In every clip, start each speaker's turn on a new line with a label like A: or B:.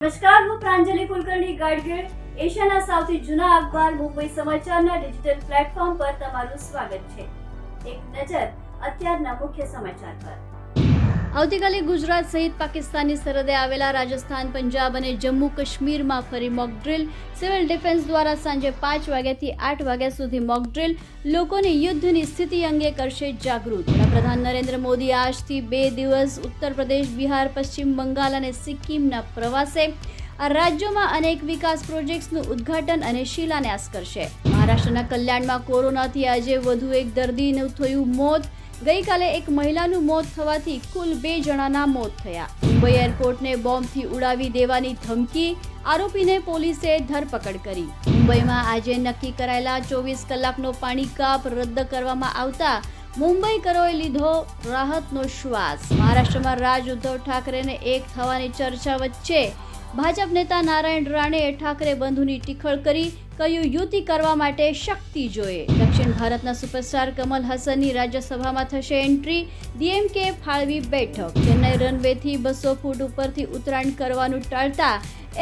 A: નમસ્કાર, હું પ્રાંજલિ કુલકર્ણી ગાડગીળ એશિયાના સૌથી જૂના અખબાર, મુંબઈ સમાચારના ડિજિટલ પ્લેટફોર્મ પર તમારું સ્વાગત છે. એક નજર અત્યારના મુખ્ય સમાચાર પર. આવતીકાલે ગુજરાત સહિત પાકિસ્તાનની સરહદે આવેલા રાજસ્થાન, પંજાબ અને જમ્મુ કાશ્મીરમાં ફરી મોક ડ્રિલ સિવિલ ડિફેન્સ દ્વારા સાંજે પાંચ વાગ્યાથી આઠ વાગ્યા સુધી મોક ડ્રિલ લોકોને યુદ્ધની સ્થિતિ અંગે કરશે જાગૃત. વડાપ્રધાન નરેન્દ્ર મોદી આજથી બે દિવસ ઉત્તર પ્રદેશ, બિહાર, પશ્ચિમ બંગાળ અને સિક્કિમના પ્રવાસે આ રાજ્યોમાં અનેક વિકાસ પ્રોજેક્ટ્સનું ઉદ્ઘાટન અને શિલાન્યાસ કરશે. મહારાષ્ટ્રના કલ્યાણમાં કોરોનાથી આજે વધુ એક દર્દીનું થયું મોત. ગઈકાલે એક મહિલાનું મોત થવાથી કુલ બે જણાના મોત થયા. મુંબઈ એરપોર્ટને બોમ્બથી ઉડાવી દેવાની ધમકી આરોપીને પોલીસે ધરપકડ કરી. મુંબઈમાં આજે નક્કી કરાયેલા ચોવીસ કલાકનો પાણી કાપ રદ કરવામાં આવતા મુંબઈ કરોએ લીધો રાહતનો શ્વાસ. મહારાષ્ટ્રમાં રાજ ઉદ્ધવ ઠાકરેને એક થવાની ચર્ચા વચ્ચે ભાજપ નેતા નારાયણ રાણેએ ઠાકરે બંધુની ટીખળ કરી કહ્યું યુતિ કરવા માટે શક્તિ જોઈએ? દક્ષિણ ભારતના સુપરસ્ટાર કમલ હસનની રાજ્યસભામાં થશે એન્ટ્રી. ડીએમકે ફાળવી બેઠક. ચેન્નઈ રનવેથી બસો ફૂટ ઉપરથી ઉતરાણ કરવાનું ટાળતા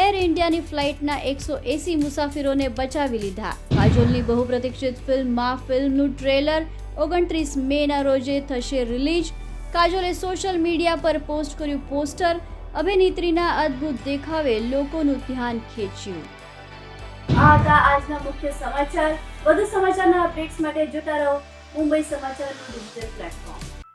A: એર ઇન્ડિયાની ફ્લાઇટના એકસો એસી મુસાફરોને બચાવી લીધા. કાજોલની બહુપ્રતીક્ષિત ફિલ્મમાં ફિલ્મનું ટ્રેલર ઓગણત્રીસ મેના રોજે થશે રિલીઝ. કાજોલે સોશિયલ મીડિયા પર પોસ્ટ કર્યું પોસ્ટર. અભિનેત્રીના અદ્ભુત દેખાવે લોકોનું ધ્યાન ખેંચ્યું. આ હતા આજના મુખ્ય સમાચાર. વધુ સમાચારના અપડેટ્સ માટે જોતા રહો મુંબઈ સમાચારનું ડિજિટલ પ્લેટફોર્મ